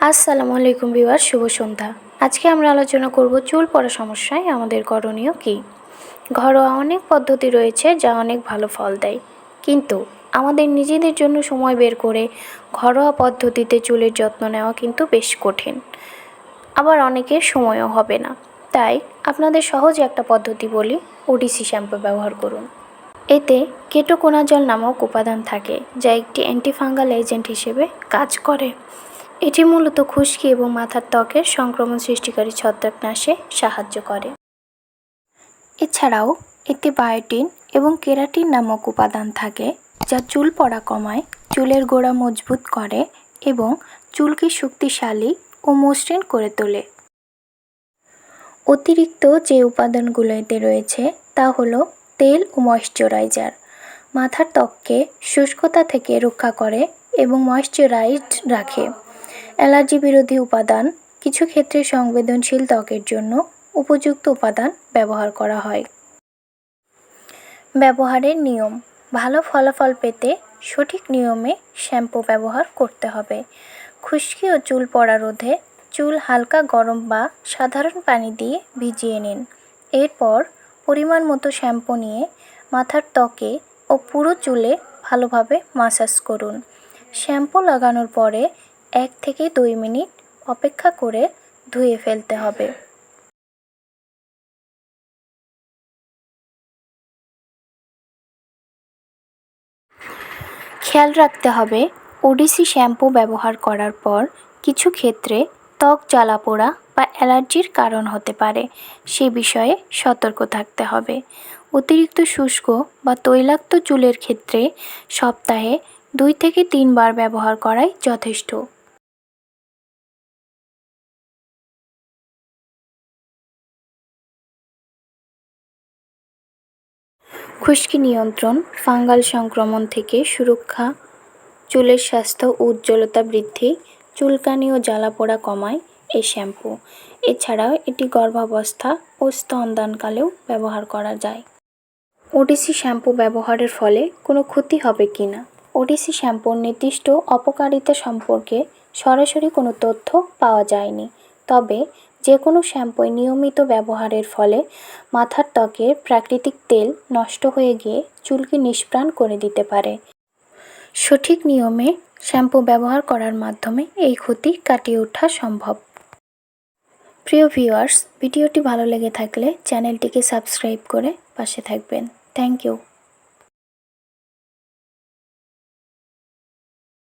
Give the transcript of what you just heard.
আসসালামু আলাইকুম বিবার শুভ সন্ধ্যা। আজকে আমরা আলোচনা করব চুল পড়া সমস্যায় আমাদের করণীয় কী? ঘরোয়া অনেক পদ্ধতি রয়েছে যা অনেক ভালো ফল দেয়। কিন্তু আমাদের নিজেদের জন্য সময় বের করে ঘরোয়া পদ্ধতিতে চুলের যত্ন নেওয়া কিন্তু বেশ কঠিন। আবার অনেকের সময়ও হবে না। তাই আপনাদের সহজ একটা পদ্ধতি বলি ওডিসি শ্যাম্পু ব্যবহার করুন। এতে কেটোকোনাজল নামক উপাদান থাকে, যা একটি অ্যান্টিফাঙ্গাল এজেন্ট হিসেবে কাজ করে। এটি মূলত খুশকি এবং মাথার ত্বকের সংক্রমণ সৃষ্টিকারী ছত্রাকনাশে সাহায্য করে। এছাড়াও এতে বায়োটিন এবং কেরাটিন নামক উপাদান থাকে যা চুল পড়া কমায় চুলের গোড়া মজবুত করে এবং চুলকে শক্তিশালী ও মসৃণ করে তোলে। অতিরিক্ত যে উপাদানগুলো এতে রয়েছে তা হলো তেল ও ময়শ্চারাইজার। মাথার ত্বককে শুষ্কতা থেকে রক্ষা করে এবং ময়শ্চারাইজড রাখে। অ্যালার্জি বিরোধী উপাদান কিছু ক্ষেত্রে সংবেদনশীল ত্বকের জন্য উপযুক্ত উপাদান ব্যবহার করা হয়। ব্যবহারের নিয়ম, ভালো ফলাফল পেতে সঠিক নিয়মে শ্যাম্পু ব্যবহার করতে হবে। খুশকি ও চুল পড়া রোধে চুল হালকা গরম বা সাধারণ পানি দিয়ে ভিজিয়ে নিন। এরপর পরিমাণ মতো শ্যাম্পু নিয়ে মাথার ত্বকে ও পুরো চুলে ভালোভাবে মাসাজ করুন। শ্যাম্পু লাগানোর পরে এক থেকে দুই মিনিট অপেক্ষা করে ধুয়ে ফেলতে হবে। খেয়াল রাখতে হবে, ওডিসি শ্যাম্পু ব্যবহার করার পর কিছু ক্ষেত্রে ত্বক জ্বালা পোড়া বা অ্যালার্জির কারণ হতে পারে, সে বিষয়ে সতর্ক থাকতে হবে। অতিরিক্ত শুষ্ক বা তৈলাক্ত চুলের ক্ষেত্রে সপ্তাহে দুই থেকে তিনবার ব্যবহার করাই যথেষ্ট। খুশকি নিয়ন্ত্রণ, ফাঙ্গাল সংক্রমণ থেকে সুরক্ষা, চুলের স্বাস্থ্য উজ্জ্বলতা বৃদ্ধি, চুলকানি ও জ্বালা পোড়া কমায় এই শ্যাম্পু। এছাড়াও এটি গর্ভাবস্থা ও স্তনদানকালেও ব্যবহার করা যায়। ওডিসি শ্যাম্পু ব্যবহারের ফলে কোনো ক্ষতি হবে কি না? ওডিসি শ্যাম্পুর নির্দিষ্ট অপকারিতা সম্পর্কে সরাসরি কোনো তথ্য পাওয়া যায়নি। তবে যে কোনো শ্যাম্পুই নিয়মিত ব্যবহারের ফলে মাথার ত্বকের প্রাকৃতিক তেল নষ্ট হয়ে গিয়ে চুলকে নিষ্প্রাণ করে দিতে পারে। সঠিক নিয়মে শ্যাম্পু ব্যবহার করার মাধ্যমে এই ক্ষতি কাটিয়ে ওঠা সম্ভব। প্রিয় ভিউয়ার্স, ভিডিওটি ভালো লেগে থাকলে চ্যানেলটিকে সাবস্ক্রাইব করে পাশে থাকবেন। Thank you.